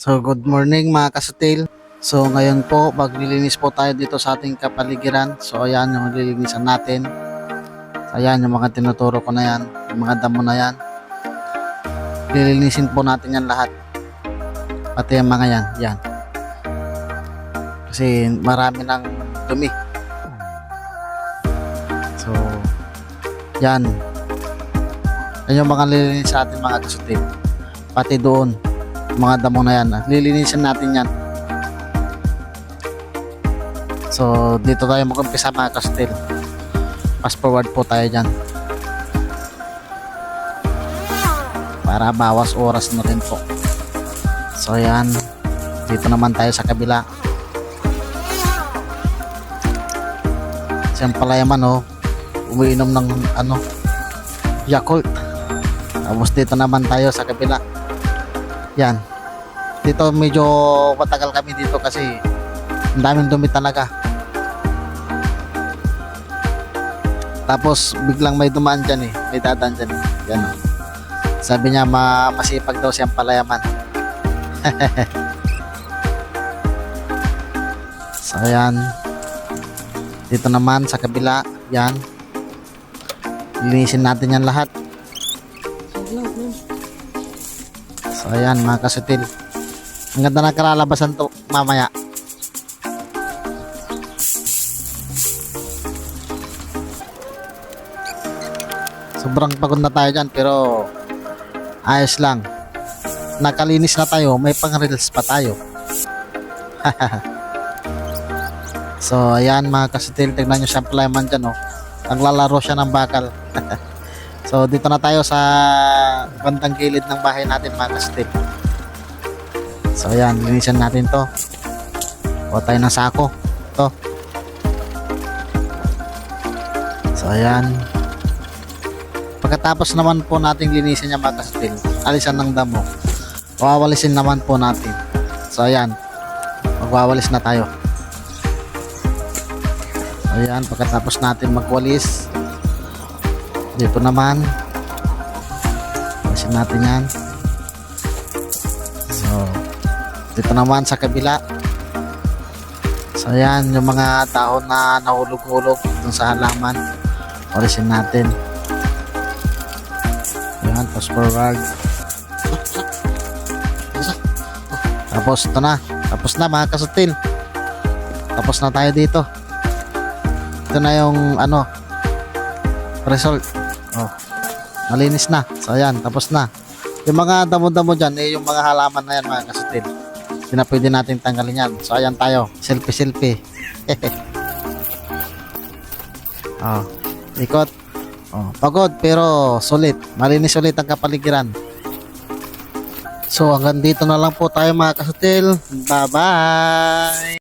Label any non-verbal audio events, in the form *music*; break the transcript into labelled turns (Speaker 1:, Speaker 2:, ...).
Speaker 1: So good morning mga kasutil. So ngayon po maglilinis po tayo dito sa ating kapaligiran. So ayan yung lilinisan natin. Ayan yung mga tinuturo ko na yan. Yung mga damo na yan. Lilinisin po natin yan lahat. Pati yung mga yan. Yan. Kasi marami ng dumi. So yan. Yan yung mga lilinis sa atin mga kasutil. Pati doon mga damo na yan. Lilinisin natin yan. So, dito tayo mag-umpisa mga kastil. Fast forward po tayo dyan. Para bawas oras na rin po. So, yan. Dito naman tayo sa kabila. Siyang palayaman, oh. Umiinom ng, ano, Yakult. Tapos dito naman tayo sa kabila. Yan. Dito medyo matagal kami dito kasi ang daming dumi talaga. Tapos biglang may dumaan dyan eh. May dadaan dyan eh. Yan oh. Sabi niya ma masipag daw siyang palayaman. *laughs* so yan. Dito naman sa kabila. Yan. Linisin natin yan lahat. So ayan mga kasutil. Ang ganda ng kalalabasan to mamaya. Sobrang pagod na tayo dyan pero ayos lang. Nakalinis na tayo, may pang reels pa tayo. *laughs* so ayan mga kasutil, tignan nyo siya palayaman dyan oh. Naglalaro siya ng bakal. *laughs* so dito na tayo sa bandang gilid ng bahay natin mga kasutil. So ayan, linisan natin to. O tayo ng sako. To. So ayan. Pagkatapos naman po nating linisin yung mga kasutil, alisan ng damo. Wawalisin naman po natin. So ayan. Magwawalis na tayo. Ayan, pagkatapos natin magwalis. Dito naman. Alisin natin yan. So, dito naman sa kabila. So ayan, yung mga dahon na nahulog-hulog dun sa halaman. Orisin natin. Ayan, fast forward. Tapos ito na. Tapos na mga kasutil. Tapos na tayo dito. Ito na yung ano result. Oh. Malinis na. So ayan, tapos na. Yung mga damo-damo dyan, eh, yung mga halaman na yan mga kasutil. Hindi na pwede natin tanggalin yan. So ayan tayo. Selfie-selfie. *laughs* oh, ikot. Oh, pagod pero sulit. Malinis ulit ang kapaligiran. So hanggang dito na lang po tayo mga kasutil. Bye-bye!